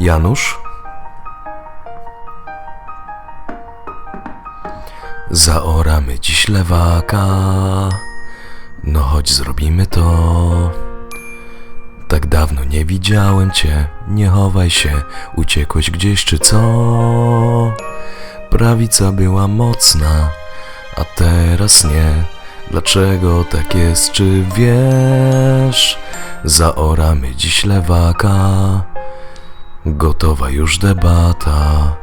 Janusz? Zaoramy dziś lewaka. No chodź, zrobimy to. Tak dawno nie widziałem cię, nie chowaj się, uciekłeś gdzieś czy co? Prawica była mocna, a teraz nie. Dlaczego tak jest, czy wiesz? Zaoramy dziś lewaka, gotowa już debata.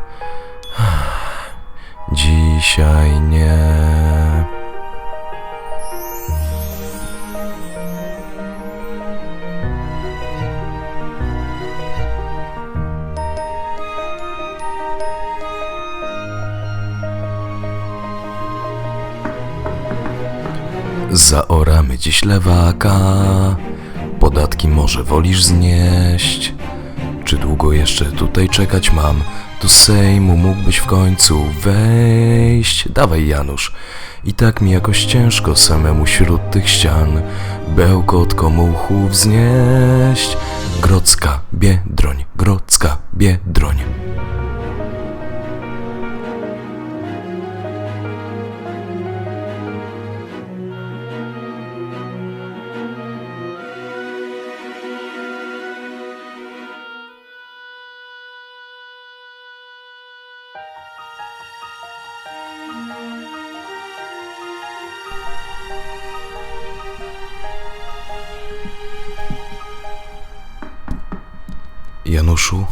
Dzisiaj nie. Zaoramy dziś lewaka, podatki może wolisz znieść. Długo jeszcze tutaj czekać mam? Do Sejmu mógłbyś w końcu wejść. Dawaj Janusz, i tak mi jakoś ciężko samemu wśród tych ścian bełkot komuchów wznieść. Grodzka Biedroń, Grodzka Biedroń. Januszu,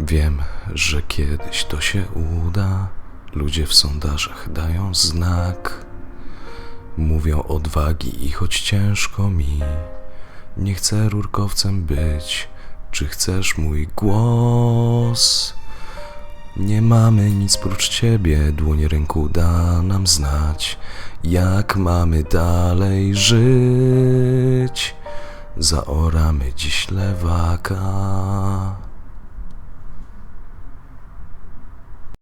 wiem, że kiedyś to się uda. Ludzie w sondażach dają znak. Mówią odwagi i choć ciężko mi, nie chcę rurkowcem być. Czy chcesz mój głos? Mamy nic prócz ciebie, dłoń ręku da nam znać, jak mamy dalej żyć. Zaoramy dziś lewaka.